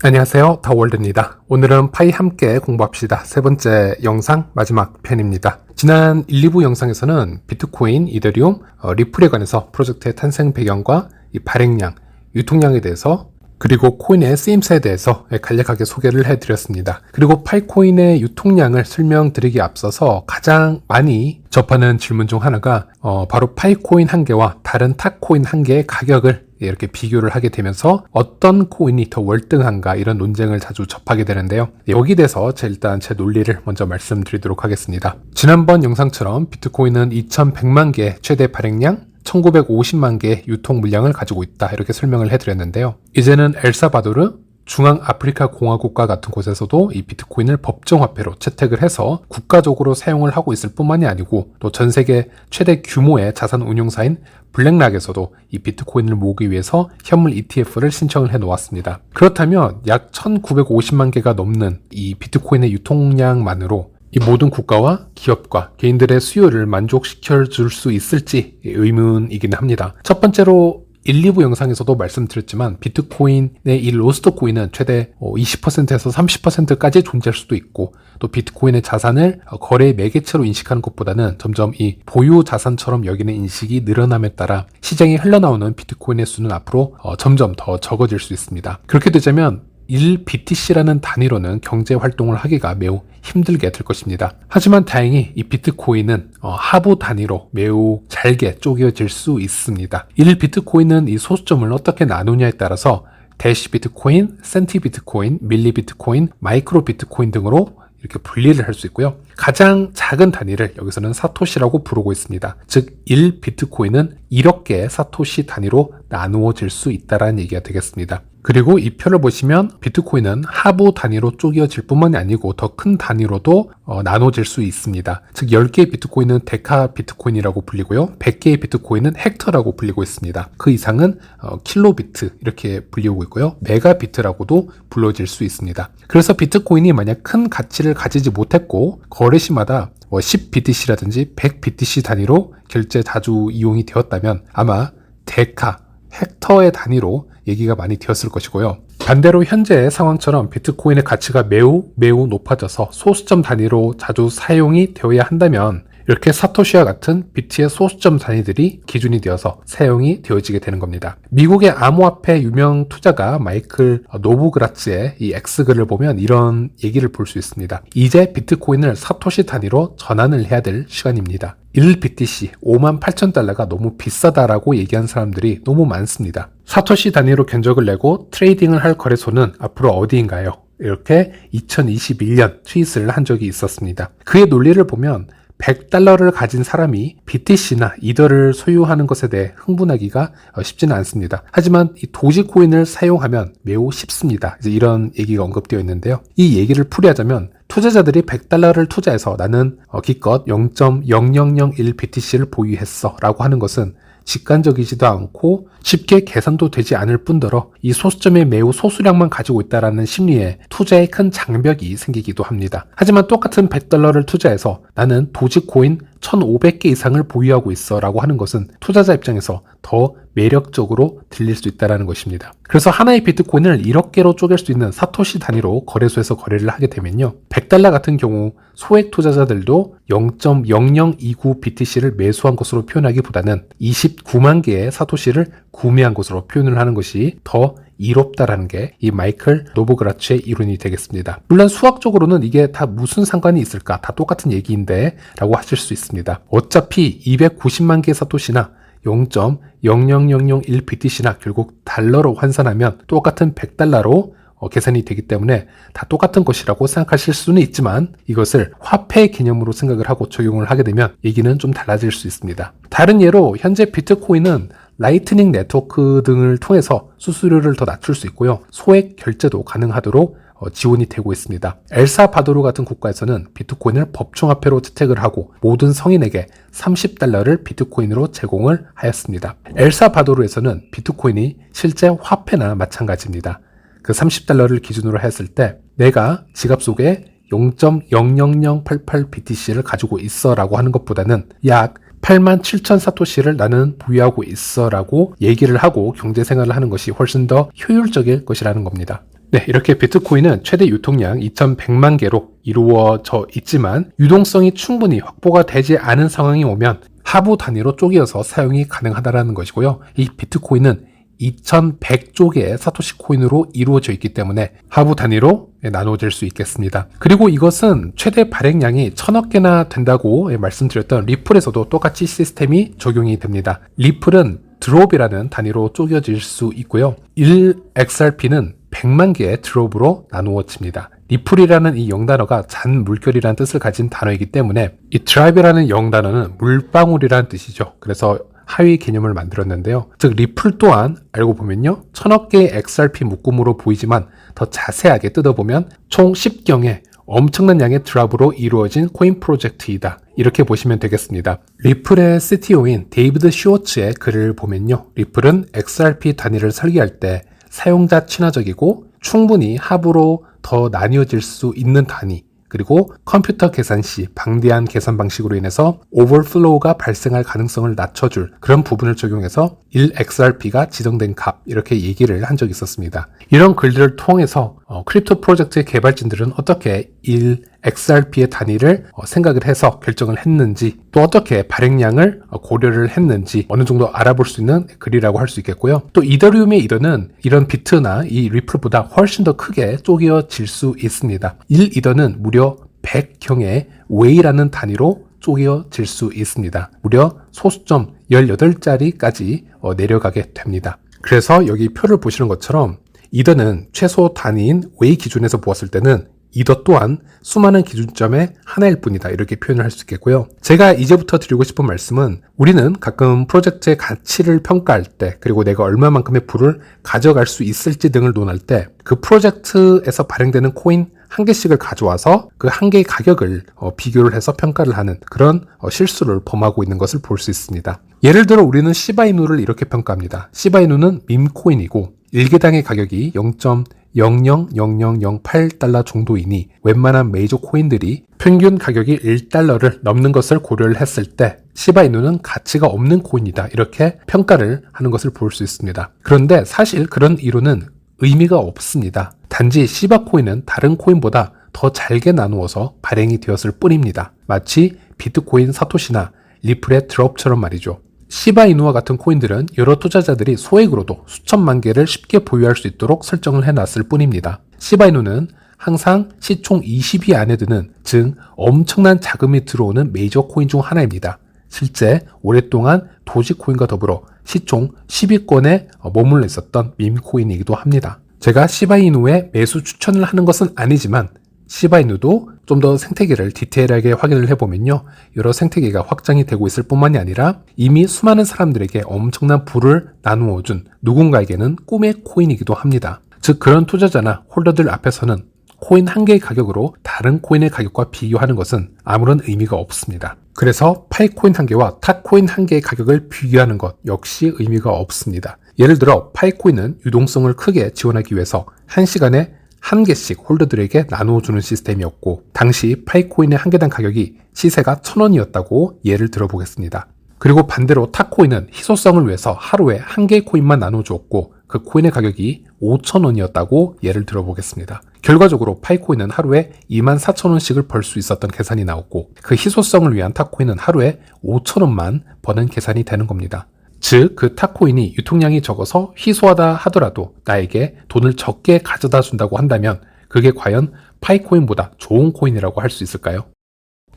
안녕하세요. 더월드입니다. 오늘은 파이 함께 공부합시다. 세 번째 영상 마지막 편입니다. 지난 1, 2부 영상에서는 비트코인, 이더리움, 어, 리플에 관해서 프로젝트의 탄생 배경과 이 발행량, 유통량에 대해서 그리고 코인의 쓰임새에 대해서 간략하게 소개를 해드렸습니다. 그리고 파이코인의 유통량을 설명드리기 앞서서 가장 많이 접하는 질문 중 하나가 어, 바로 파이코인 한 개와 다른 탑코인 한 개의 가격을 이렇게 비교를 하게 되면서 어떤 코인이 더 월등한가 이런 논쟁을 자주 접하게 되는데요. 여기 대해서 제 일단 제 논리를 먼저 말씀드리도록 하겠습니다. 지난번 영상처럼 비트코인은 2100만 개 최대 발행량 1950만 개 유통 물량을 가지고 있다. 이렇게 설명을 해드렸는데요. 이제는 엘사바도르, 중앙 아프리카 공화국과 같은 곳에서도 이 비트코인을 법정화폐로 채택을 해서 국가적으로 사용을 하고 있을 뿐만이 아니고 또 전 세계 최대 규모의 자산 운용사인 블랙락에서도 이 비트코인을 모으기 위해서 현물 ETF를 신청을 해 놓았습니다. 그렇다면 약 1950만 개가 넘는 이 비트코인의 유통량만으로 이 모든 국가와 기업과 개인들의 수요를 만족시켜 줄 수 있을지 의문이긴 합니다. 첫 번째로 1, 2부 영상에서도 말씀드렸지만 비트코인의 이 로스트 코인은 최대 20%에서 어, 30%까지 존재할 수도 있고 또 비트코인의 자산을 거래 매개체로 인식하는 것보다는 점점 이 보유 자산처럼 여기는 인식이 늘어남에 따라 시장에 흘러나오는 비트코인의 수는 앞으로 어, 점점 더 적어질 수 있습니다. 그렇게 되자면 1BTC라는 단위로는 경제 활동을 하기가 매우 힘들게 될 것입니다. 하지만 다행히 이 비트코인은 어, 하부 단위로 매우 잘게 쪼개질 수 있습니다. 1 비트코인은 이 소수점을 어떻게 나누냐에 따라서 대시 비트코인, 센티 비트코인, 밀리 비트코인, 마이크로 비트코인 등으로 이렇게 분리를 할 수 있고요. 가장 작은 단위를 여기서는 사토시라고 부르고 있습니다. 즉, 1 비트코인은 1억 개의 사토시 단위로 나누어질 수 있다는 얘기가 되겠습니다. 그리고 이 표를 보시면 비트코인은 하부 단위로 쪼개어질 뿐만이 아니고 더 큰 단위로도 어, 나눠질 수 있습니다. 즉 10개의 비트코인은 데카 비트코인이라고 불리고요. 100개의 비트코인은 헥터라고 불리고 있습니다. 그 이상은 어, 킬로비트 이렇게 불리고 있고요. 메가비트라고도 불러질 수 있습니다. 그래서 비트코인이 만약 큰 가치를 가지지 못했고 거래 시마다 뭐 10BTC라든지 100BTC 단위로 결제 자주 이용이 되었다면 아마 데카, 헥터의 단위로 얘기가 많이 되었을 것이고요. 반대로 현재의 상황처럼 비트코인의 가치가 매우 매우 높아져서 소수점 단위로 자주 사용이 되어야 한다면 이렇게 사토시와 같은 비트의 소수점 단위들이 기준이 되어서 사용이 되어지게 되는 겁니다. 미국의 암호화폐 유명 투자가 마이클 노브그라츠의 이 X글을 보면 이런 얘기를 볼 수 있습니다. 이제 비트코인을 사토시 단위로 전환을 해야 될 시간입니다. 1BTC 5만 8천 달러가 너무 비싸다라고 얘기한 사람들이 너무 많습니다. 사토시 단위로 견적을 내고 트레이딩을 할 거래소는 앞으로 어디인가요? 이렇게 2021년 트윗을 한 적이 있었습니다. 그의 논리를 보면 100달러를 가진 사람이 BTC나 이더를 소유하는 것에 대해 흥분하기가 어, 쉽지는 않습니다. 하지만 이 도지코인을 사용하면 매우 쉽습니다. 이제 이런 얘기가 언급되어 있는데요. 이 얘기를 풀이하자면 투자자들이 100달러를 투자해서 나는 어, 기껏 0.0001 BTC를 보유했어 라고 하는 것은 직관적이지도 않고 쉽게 계산도 되지 않을 뿐더러 이 소수점의 매우 소수량만 가지고 있다라는 심리에 투자에 큰 장벽이 생기기도 합니다. 하지만 똑같은 100달러를 투자해서 나는 도지코인 1500개 이상을 보유하고 있어 라고 하는 것은 투자자 입장에서 더 매력적으로 들릴 수 있다는 것입니다. 그래서 하나의 비트코인을 1억 개로 쪼갤 수 있는 사토시 단위로 거래소에서 거래를 하게 되면요. 100달러 같은 경우 소액 투자자들도 0.0029 BTC를 매수한 것으로 표현하기보다는 29만 개의 사토시를 구매한 것으로 표현을 하는 것이 더 이롭다라는 게 이 마이클 노보그라츠의 이론이 되겠습니다. 물론 수학적으로는 이게 다 무슨 상관이 있을까? 다 똑같은 얘기인데 라고 하실 수 있습니다. 어차피 290만 개 사토시나 0.00001 BTC나 결국 달러로 환산하면 똑같은 100달러로 어, 계산이 되기 때문에 다 똑같은 것이라고 생각하실 수는 있지만 이것을 화폐 개념으로 생각을 하고 적용을 하게 되면 얘기는 좀 달라질 수 있습니다. 다른 예로 현재 비트코인은 라이트닝 네트워크 등을 통해서 수수료를 더 낮출 수 있고요. 소액 결제도 가능하도록 어, 지원이 되고 있습니다. 엘사바도르 같은 국가에서는 비트코인을 법정화폐로 채택을 하고 모든 성인에게 30달러를 비트코인으로 제공을 하였습니다. 엘사바도르에서는 비트코인이 실제 화폐나 마찬가지입니다. 그 30달러를 기준으로 했을 때 내가 지갑 속에 0.00088 BTC를 가지고 있어 라고 하는 것보다는 약 8만 7천 사토시를 나는 보유하고 있어 라고 얘기를 하고 경제 생활을 하는 것이 훨씬 더 효율적일 것이라는 겁니다. 네, 이렇게 비트코인은 최대 유통량 2100만 개로 이루어져 있지만 유동성이 충분히 확보가 되지 않은 상황이 오면 하부 단위로 쪼개어서 사용이 가능하다는 것이고요. 이 비트코인은 2100조 개의 사토시 코인으로 이루어져 있기 때문에 하부 단위로 나누어질 수 있겠습니다. 그리고 이것은 최대 발행량이 천억 개나 된다고 말씀드렸던 리플에서도 똑같이 시스템이 적용이 됩니다. 리플은 드롭이라는 단위로 쪼개질 수 있고요. 1XRP는 100만 개의 드롭으로 나누어집니다. 리플이라는 이 영단어가 잔 물결이라는 뜻을 가진 단어이기 때문에 이 드라이브라는 영단어는 물방울이라는 뜻이죠. 그래서 하위 개념을 만들었는데요. 즉 리플 또한 알고 보면요. 천억 개의 XRP 묶음으로 보이지만 더 자세하게 뜯어보면 총 10경의 엄청난 양의 드랍으로 이루어진 코인 프로젝트이다. 이렇게 보시면 되겠습니다. 리플의 CTO인 데이비드 슈워츠의 글을 보면요. 리플은 XRP 단위를 설계할 때 사용자 친화적이고 충분히 합으로 더 나뉘어질 수 있는 단위, 그리고 컴퓨터 계산 시 방대한 계산 방식으로 인해서 오버플로우가 발생할 가능성을 낮춰줄 그런 부분을 적용해서 1XRP가 지정된 값 이렇게 얘기를 한 적이 있었습니다. 이런 글들을 통해서 어, 크립토 프로젝트의 개발진들은 어떻게 1XRP의 단위를 어, 생각을 해서 결정을 했는지 또 어떻게 발행량을 어, 고려를 했는지 어느 정도 알아볼 수 있는 글이라고 할 수 있겠고요. 또 이더리움의 이더는 이런 비트나 이 리플보다 훨씬 더 크게 쪼개어질 수 있습니다. 1 이더는 무려 100경의 웨이라는 단위로 쪼개어질 수 있습니다. 무려 소수점 18자리까지 내려가게 됩니다. 그래서 여기 표를 보시는 것처럼 이더는 최소 단위인 웨이 기준에서 보았을 때는 이더 또한 수많은 기준점의 하나일 뿐이다. 이렇게 표현을 할 수 있겠고요. 제가 이제부터 드리고 싶은 말씀은 우리는 가끔 프로젝트의 가치를 평가할 때, 그리고 내가 얼마만큼의 부를 가져갈 수 있을지 등을 논할 때, 그 프로젝트에서 발행되는 코인 한 개씩을 가져와서 그 한 개의 가격을 어, 비교를 해서 평가를 하는 그런 어, 실수를 범하고 있는 것을 볼 수 있습니다. 예를 들어 우리는 시바이누를 이렇게 평가합니다. 시바이누는 밈코인이고 1개당의 가격이 0.000008달러 정도이니 웬만한 메이저 코인들이 평균 가격이 1달러를 넘는 것을 고려를 했을 때 시바이누는 가치가 없는 코인이다. 이렇게 평가를 하는 것을 볼 수 있습니다. 그런데 사실 그런 이론은 의미가 없습니다. 단지 시바 코인은 다른 코인보다 더 잘게 나누어서 발행이 되었을 뿐입니다. 마치 비트코인 사토시나 리플의 드롭처럼 말이죠. 시바이누와 같은 코인들은 여러 투자자들이 소액으로도 수천만 개를 쉽게 보유할 수 있도록 설정을 해놨을 뿐입니다. 시바이누는 항상 시총 20위 안에 드는, 즉 엄청난 자금이 들어오는 메이저 코인 중 하나입니다. 실제 오랫동안 도지코인과 더불어 시총 10위권에 머물러 있었던 밈코인이기도 합니다. 제가 시바이누의 매수 추천을 하는 것은 아니지만 시바이누도 좀 더 생태계를 디테일하게 확인을 해보면요. 여러 생태계가 확장이 되고 있을 뿐만이 아니라 이미 수많은 사람들에게 엄청난 부를 나누어준 누군가에게는 꿈의 코인이기도 합니다. 즉 그런 투자자나 홀더들 앞에서는 코인 한 개의 가격으로 다른 코인의 가격과 비교하는 것은 아무런 의미가 없습니다. 그래서 파이 코인 한 개와 탑코인 한 개의 가격을 비교하는 것 역시 의미가 없습니다. 예를 들어 파이 코인은 유동성을 크게 지원하기 위해서 한시간에 한 개씩 홀더들에게 나누어주는 시스템이었고 당시 파이코인의 한 개당 가격이 시세가 천 원이었다고 예를 들어보겠습니다. 그리고 반대로 탑코인은 희소성을 위해서 하루에 한 개의 코인만 나눠주었고 그 코인의 가격이 5천 원이었다고 예를 들어보겠습니다. 결과적으로 파이코인은 하루에 2만 4천 원씩을 벌 수 있었던 계산이 나왔고 그 희소성을 위한 탑코인은 하루에 5천 원만 버는 계산이 되는 겁니다. 즉, 그 탑코인이 유통량이 적어서 희소하다 하더라도 나에게 돈을 적게 가져다 준다고 한다면 그게 과연 파이코인보다 좋은 코인이라고 할 수 있을까요?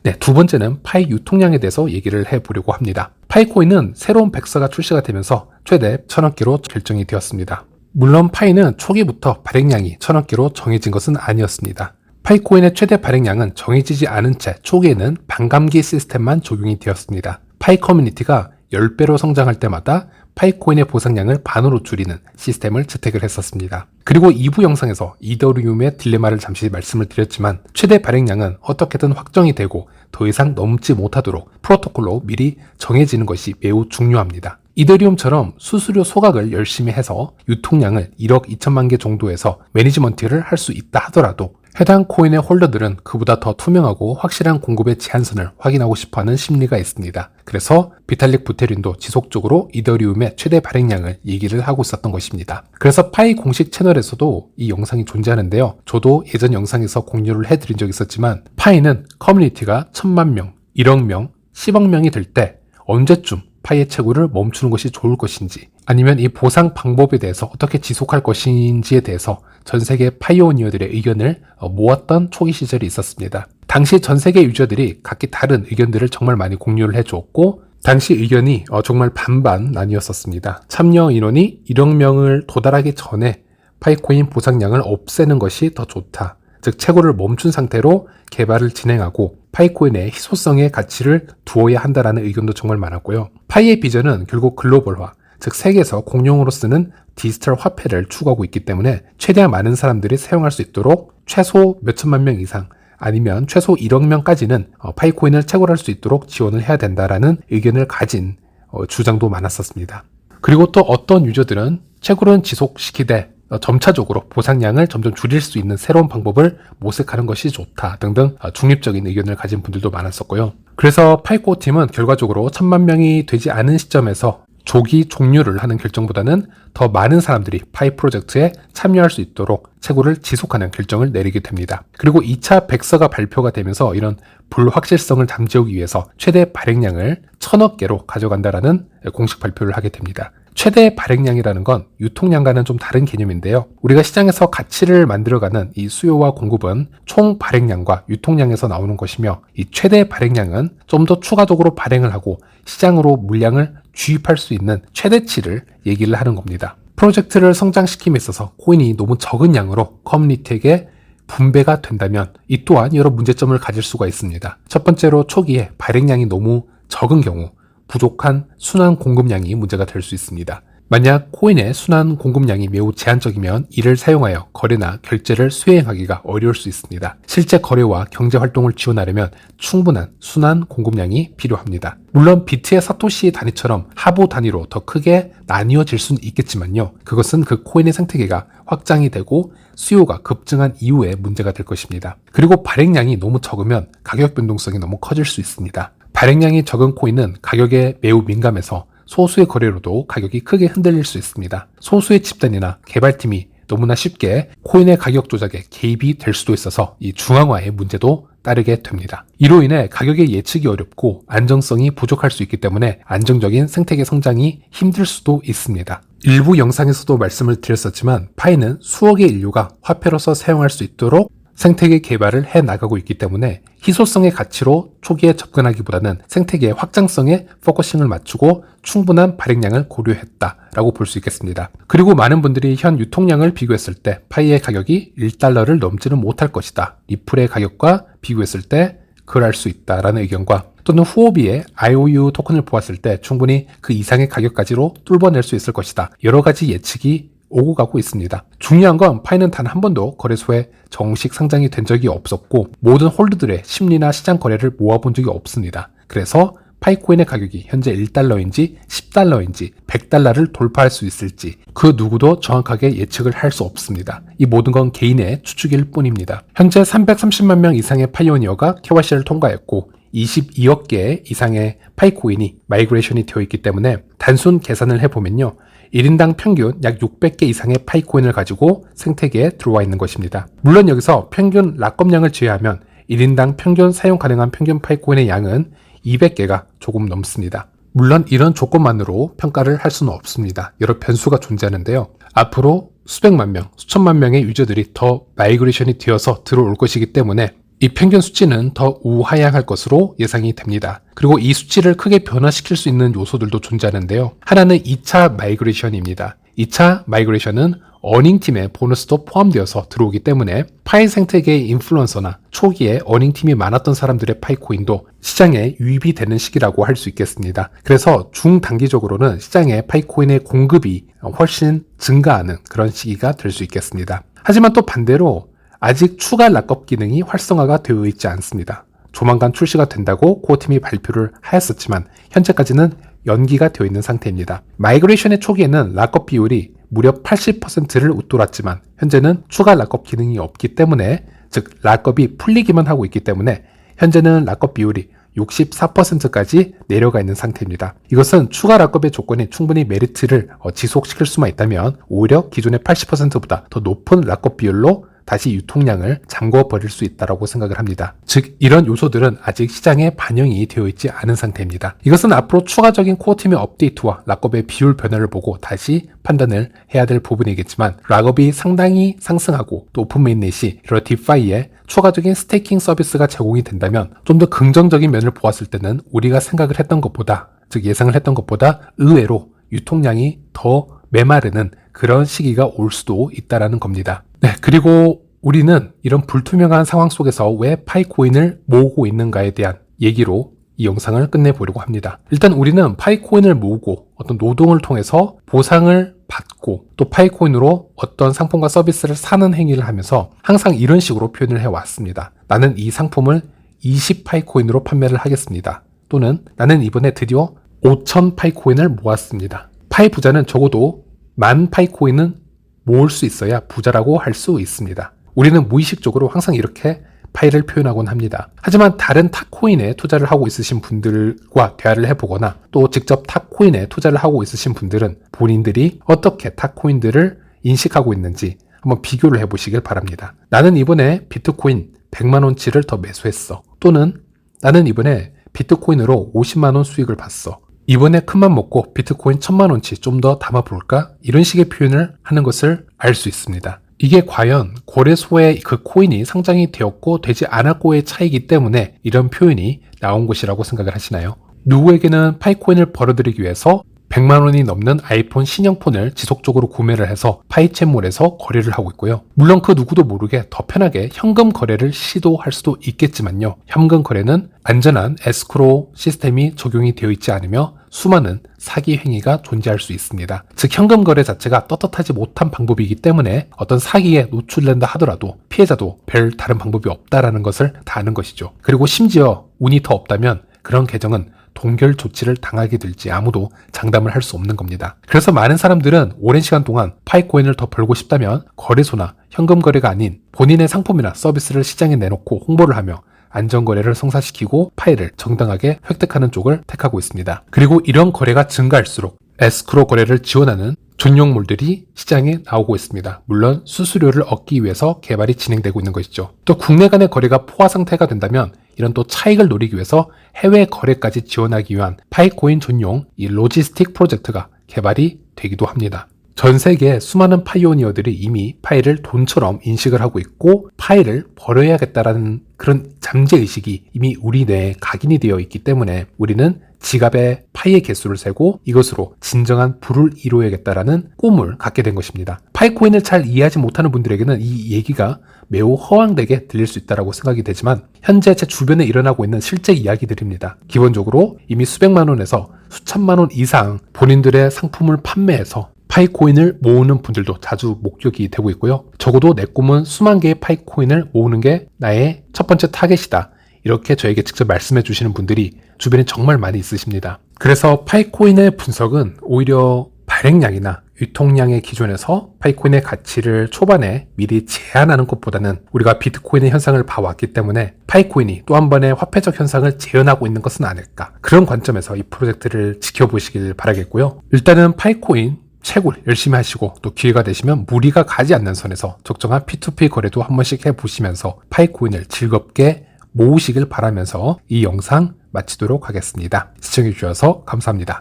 네, 두 번째는 파이 유통량에 대해서 얘기를 해보려고 합니다. 파이코인은 새로운 백서가 출시가 되면서 최대 천억 개로 결정이 되었습니다. 물론 파이는 초기부터 발행량이 천억 개로 정해진 것은 아니었습니다. 파이코인의 최대 발행량은 정해지지 않은 채 초기에는 반감기 시스템만 적용이 되었습니다. 파이 커뮤니티가 10배로 성장할 때마다 파이코인의 보상량을 반으로 줄이는 시스템을 채택을 했었습니다. 그리고 2부 영상에서 이더리움의 딜레마를 잠시 말씀을 드렸지만 최대 발행량은 어떻게든 확정이 되고 더 이상 넘지 못하도록 프로토콜로 미리 정해지는 것이 매우 중요합니다. 이더리움처럼 수수료 소각을 열심히 해서 유통량을 1억 2천만 개 정도에서 매니지먼트를 할 수 있다 하더라도 해당 코인의 홀더들은 그보다 더 투명하고 확실한 공급의 제한선을 확인하고 싶어하는 심리가 있습니다. 그래서 비탈릭 부테린도 지속적으로 이더리움의 최대 발행량을 얘기를 하고 있었던 것입니다. 그래서 파이 공식 채널에서도 이 영상이 존재하는데요. 저도 예전 영상에서 공유를 해드린 적이 있었지만 파이는 커뮤니티가 천만 명, 1억 명, 10억 명이 될 때 언제쯤 파이의 채굴을 멈추는 것이 좋을 것인지 아니면 이 보상 방법에 대해서 어떻게 지속할 것인지에 대해서 전 세계 파이오니어들의 의견을 어, 모았던 초기 시절이 있었습니다. 당시 전 세계 유저들이 각기 다른 의견들을 정말 많이 공유를 해주었고 당시 의견이 어, 정말 반반 나뉘었었습니다. 참여 인원이 1억 명을 도달하기 전에 파이코인 보상량을 없애는 것이 더 좋다. 즉 채굴을 멈춘 상태로 개발을 진행하고 파이코인의 희소성의 가치를 두어야 한다라는 의견도 정말 많았고요. 파이의 비전은 결국 글로벌화, 즉 세계에서 공용으로 쓰는 디지털 화폐를 추구하고 있기 때문에 최대한 많은 사람들이 사용할 수 있도록 최소 몇천만 명 이상 아니면 최소 1억 명까지는 어, 파이코인을 채굴할 수 있도록 지원을 해야 된다라는 의견을 가진 어, 주장도 많았었습니다. 그리고 또 어떤 유저들은 채굴은 지속시키되 어, 점차적으로 보상량을 점점 줄일 수 있는 새로운 방법을 모색하는 것이 좋다 등등 중립적인 의견을 가진 분들도 많았었고요. 그래서 파이코 팀은 결과적으로 천만 명이 되지 않은 시점에서 조기 종료를 하는 결정보다는 더 많은 사람들이 파이 프로젝트에 참여할 수 있도록 채굴을 지속하는 결정을 내리게 됩니다. 그리고 2차 백서가 발표가 되면서 이런 불확실성을 잠재우기 위해서 최대 발행량을 천억 개로 가져간다라는 공식 발표를 하게 됩니다. 최대 발행량이라는 건 유통량과는 좀 다른 개념인데요. 우리가 시장에서 가치를 만들어가는 이 수요와 공급은 총 발행량과 유통량에서 나오는 것이며 이 최대 발행량은 좀 더 추가적으로 발행을 하고 시장으로 물량을 주입할 수 있는 최대치를 얘기를 하는 겁니다. 프로젝트를 성장시킴에 있어서 코인이 너무 적은 양으로 커뮤니티에게 분배가 된다면 이 또한 여러 문제점을 가질 수가 있습니다. 첫 번째로 초기에 발행량이 너무 적은 경우 부족한 순환 공급량이 문제가 될 수 있습니다. 만약 코인의 순환 공급량이 매우 제한적이면 이를 사용하여 거래나 결제를 수행하기가 어려울 수 있습니다. 실제 거래와 경제 활동을 지원하려면 충분한 순환 공급량이 필요합니다. 물론 비트의 사토시 단위처럼 하부 단위로 더 크게 나뉘어질 수는 있겠지만요. 그것은 그 코인의 생태계가 확장이 되고 수요가 급증한 이후에 문제가 될 것입니다. 그리고 발행량이 너무 적으면 가격 변동성이 너무 커질 수 있습니다. 발행량이 적은 코인은 가격에 매우 민감해서 소수의 거래로도 가격이 크게 흔들릴 수 있습니다. 소수의 집단이나 개발팀이 너무나 쉽게 코인의 가격 조작에 개입이 될 수도 있어서 이 중앙화의 문제도 따르게 됩니다. 이로 인해 가격의 예측이 어렵고 안정성이 부족할 수 있기 때문에 안정적인 생태계 성장이 힘들 수도 있습니다. 일부 영상에서도 말씀을 드렸었지만 파이는 수억의 인류가 화폐로서 사용할 수 있도록 생태계 개발을 해 나가고 있기 때문에 희소성의 가치로 초기에 접근하기보다는 생태계의 확장성에 포커싱을 맞추고 충분한 발행량을 고려했다라고 볼 수 있겠습니다. 그리고 많은 분들이 현 유통량을 비교했을 때 파이의 가격이 1달러를 넘지는 못할 것이다. 리플의 가격과 비교했을 때 그럴 수 있다라는 의견과 또는 후오비의 IOU 토큰을 보았을 때 충분히 그 이상의 가격까지로 뚫어낼 수 있을 것이다. 여러 가지 예측이 오고 가고 있습니다. 중요한 건 파이는 단 한 번도 거래소에 정식 상장이 된 적이 없었고 모든 홀드들의 심리나 시장 거래를 모아본 적이 없습니다. 그래서 파이코인의 가격이 현재 1달러인지 10달러인지 100달러를 돌파할 수 있을지 그 누구도 정확하게 예측을 할 수 없습니다. 이 모든 건 개인의 추측일 뿐입니다. 현재 330만 명 이상의 파이오니어가 KYC를 통과했고 22억 개 이상의 파이코인이 마이그레이션이 되어 있기 때문에 단순 계산을 해보면요. 1인당 평균 약 600개 이상의 파이코인을 가지고 생태계에 들어와 있는 것입니다. 물론 여기서 평균 락검량을 제외하면 1인당 평균 사용 가능한 평균 파이코인의 양은 200개가 조금 넘습니다. 물론 이런 조건만으로 평가를 할 수는 없습니다. 여러 변수가 존재하는데요. 앞으로 수백만 명, 수천만 명의 유저들이 더 마이그레이션이 되어서 들어올 것이기 때문에 이 평균 수치는 더 우하향할 것으로 예상이 됩니다. 그리고 이 수치를 크게 변화시킬 수 있는 요소들도 존재하는데요. 하나는 2차 마이그레이션입니다. 2차 마이그레이션은 어닝팀의 보너스도 포함되어서 들어오기 때문에 파이 생태계의 인플루언서나 초기에 어닝팀이 많았던 사람들의 파이코인도 시장에 유입이 되는 시기라고 할 수 있겠습니다. 그래서 중단기적으로는 시장에 파이코인의 공급이 훨씬 증가하는 그런 시기가 될 수 있겠습니다. 하지만 또 반대로 아직 추가 락업 기능이 활성화가 되어 있지 않습니다. 조만간 출시가 된다고 코어팀이 발표를 하였었지만 현재까지는 연기가 되어 있는 상태입니다. 마이그레이션의 초기에는 락업 비율이 무려 80%를 웃돌았지만 현재는 추가 락업 기능이 없기 때문에 즉 락업이 풀리기만 하고 있기 때문에 현재는 락업 비율이 64%까지 내려가 있는 상태입니다. 이것은 추가 락업의 조건이 충분히 메리트를 어, 지속시킬 수만 있다면 오히려 기존의 80%보다 더 높은 락업 비율로 다시 유통량을 잠궈 버릴 수 있다고 생각을 합니다. 즉 이런 요소들은 아직 시장에 반영이 되어 있지 않은 상태입니다. 이것은 앞으로 추가적인 코어팀의 업데이트와 락업의 비율 변화를 보고 다시 판단을 해야 될 부분이겠지만 락업이 상당히 상승하고 또 오픈 메인넷이 이런 디파이에 추가적인 스테이킹 서비스가 제공이 된다면 좀 더 긍정적인 면을 보았을 때는 우리가 생각을 했던 것보다 즉 예상을 했던 것보다 의외로 유통량이 더 메마르는 그런 시기가 올 수도 있다라는 겁니다. 네, 그리고 우리는 이런 불투명한 상황 속에서 왜 파이코인을 모으고 있는가에 대한 얘기로 이 영상을 끝내보려고 합니다. 일단 우리는 파이코인을 모으고 어떤 노동을 통해서 보상을 받고 또 파이코인으로 어떤 상품과 서비스를 사는 행위를 하면서 항상 이런 식으로 표현을 해왔습니다. 나는 이 상품을 20 파이코인으로 판매를 하겠습니다. 또는 나는 이번에 드디어 5천 파이코인을 모았습니다. 파이 부자는 적어도 만 파이코인은 모을 수 있어야 부자라고 할 수 있습니다. 우리는 무의식적으로 항상 이렇게 파이를 표현하곤 합니다. 하지만 다른 탑코인에 투자를 하고 있으신 분들과 대화를 해보거나 또 직접 탑코인에 투자를 하고 있으신 분들은 본인들이 어떻게 탑코인들을 인식하고 있는지 한번 비교를 해보시길 바랍니다. 나는 이번에 비트코인 100만원치를 더 매수했어. 또는 나는 이번에 비트코인으로 50만원 수익을 봤어. 이번에 큰맘 먹고 비트코인 천만 원치 좀 더 담아볼까? 이런 식의 표현을 하는 것을 알 수 있습니다. 이게 과연 거래소에 그 코인이 상장이 되었고 되지 않았고의 차이기 때문에 이런 표현이 나온 것이라고 생각을 하시나요? 누구에게는 파이코인을 벌어들이기 위해서 100만 원이 넘는 아이폰 신형폰을 지속적으로 구매를 해서 파이챗몰에서 거래를 하고 있고요. 물론 그 누구도 모르게 더 편하게 현금 거래를 시도할 수도 있겠지만요. 현금 거래는 안전한 에스크로 시스템이 적용이 되어 있지 않으며 수많은 사기 행위가 존재할 수 있습니다. 즉 현금 거래 자체가 떳떳하지 못한 방법이기 때문에 어떤 사기에 노출된다 하더라도 피해자도 별 다른 방법이 없다라는 것을 다 아는 것이죠. 그리고 심지어 운이 더 없다면 그런 계정은 동결 조치를 당하게 될지 아무도 장담을 할 수 없는 겁니다. 그래서 많은 사람들은 오랜 시간 동안 파이코인을 더 벌고 싶다면 거래소나 현금 거래가 아닌 본인의 상품이나 서비스를 시장에 내놓고 홍보를 하며 안전거래를 성사시키고 파일을 정당하게 획득하는 쪽을 택하고 있습니다. 그리고 이런 거래가 증가할수록 에스크로 거래를 지원하는 전용물들이 시장에 나오고 있습니다. 물론 수수료를 얻기 위해서 개발이 진행되고 있는 것이죠. 또 국내 간의 거래가 포화 상태가 된다면 이런 또 차익을 노리기 위해서 해외 거래까지 지원하기 위한 파이코인 전용 이 로지스틱 프로젝트가 개발이 되기도 합니다. 전 세계 수많은 파이오니어들이 이미 파일을 돈처럼 인식을 하고 있고 파일을 버려야겠다라는 그런 잠재의식이 이미 우리 뇌에 각인이 되어 있기 때문에 우리는 지갑에 파이의 개수를 세고 이것으로 진정한 부를 이루어야겠다라는 꿈을 갖게 된 것입니다. 파이코인을 잘 이해하지 못하는 분들에게는 이 얘기가 매우 허황되게 들릴 수 있다고 생각이 되지만 현재 제 주변에 일어나고 있는 실제 이야기들입니다. 기본적으로 이미 수백만 원에서 수천만 원 이상 본인들의 상품을 판매해서 파이코인을 모으는 분들도 자주 목격이 되고 있고요. 적어도 내 꿈은 수만 개의 파이코인을 모으는 게 나의 첫 번째 타겟이다. 이렇게 저에게 직접 말씀해 주시는 분들이 주변에 정말 많이 있으십니다. 그래서 파이코인의 분석은 오히려 발행량이나 유통량의 기준에서 파이코인의 가치를 초반에 미리 제한하는 것보다는 우리가 비트코인의 현상을 봐왔기 때문에 파이코인이 또 한 번의 화폐적 현상을 재현하고 있는 것은 아닐까. 그런 관점에서 이 프로젝트를 지켜보시길 바라겠고요. 일단은 파이코인 채굴 열심히 하시고 또 기회가 되시면 무리가 가지 않는 선에서 적정한 P2P 거래도 한 번씩 해보시면서 파이코인을 즐겁게 모으시길 바라면서 이 영상 마치도록 하겠습니다. 시청해주셔서 감사합니다.